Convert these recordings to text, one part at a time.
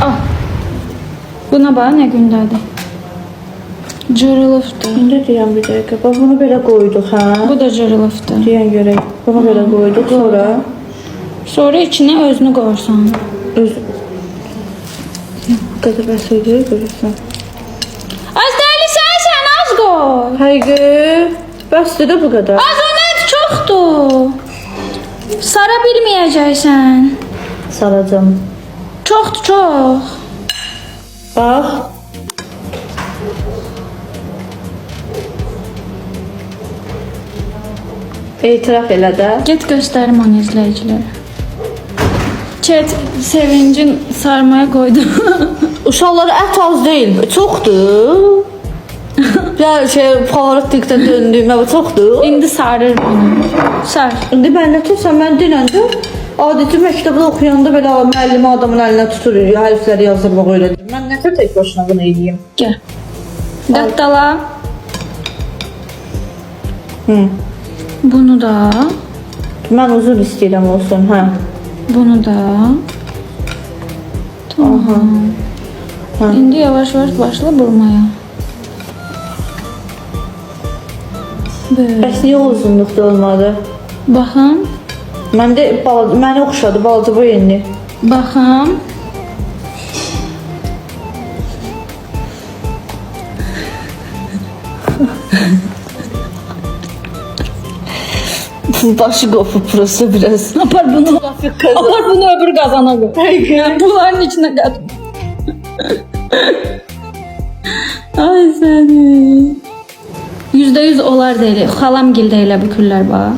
Al. Buna bax nə gündədir. Cırılıbdır. İndi deyəm bir dəqiqə. Bax bunu belə qoyduq, hə? Bu da cırılıbdır. Deyən görək. Bunu belə qoyduq, sonra Sonra içinə özünü qoyursan. öz qədər bəs edir, görürsən. Az deyil sən az qoy. Həqiqi, bəsdir də bu qədər. Az nədir çoxdur. Sara bilməyəcəksən. Saracam. Çoxdur, çox. Bax. Etiraf elə də. Get göstərim onu izləyicilərə. Chat sevincin sarmaya qoydu. Uşaqlara ət az deyil, çoxdur. Ya şey favorit tikdə döndüyümə çoxdur. İndi sarır bunu. Sar. İndi mən nə tutsam mən dinəndə adəti məktəbdə oxuyanda belə müəllimi adamın əlinə tutur, hərfləri yazdırmaq öyrədir. Mən nə tər tək başına bunu eləyim? Gəl. Qattala. Hı. Bunu da, Mən uzun istəyirəm olsun, hə. bunu da. Tamam. Ha. İndi yavaş-yavaş başla vurmaya. Böyle. Bəs niyə uzunluqda olmadı? Baxın, Məndə bal məni oxşadı balaca boy enli. baxın. Başı qopub burası biraz. Apar bunu. Trafik qaza. Apar bunu öbür qazana qoy. Həqiqət. Bunların içine kat. Ay seni. Yüzde yüz olar değil. Halam gildeyle bükürler bana.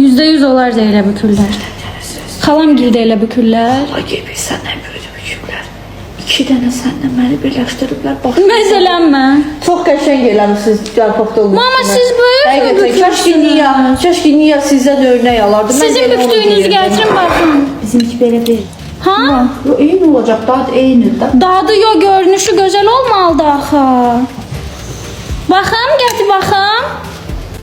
Yüzde yüz olar değil bükürler. Halam gildeyle bükürler. Ay gibi sən nə böyüdü büküblər. İki dənə səndən məni birləşdiriblər. Bax. Mezelenme. Çox qəşəng eləmisiniz yarpaqda olduğunuz Mama, kimi. siz böyük mü Həqiqətən, Kəşke bükürsünüz? niyə, kəşke niyə sizə də örnək alardım. Mən Sizin büktüğünüz getirin bakın. Bizimki belə deyil. Ha? Yo, eyni olacaq, dad eyni da. Dadı yok görünüşü güzel olmalı da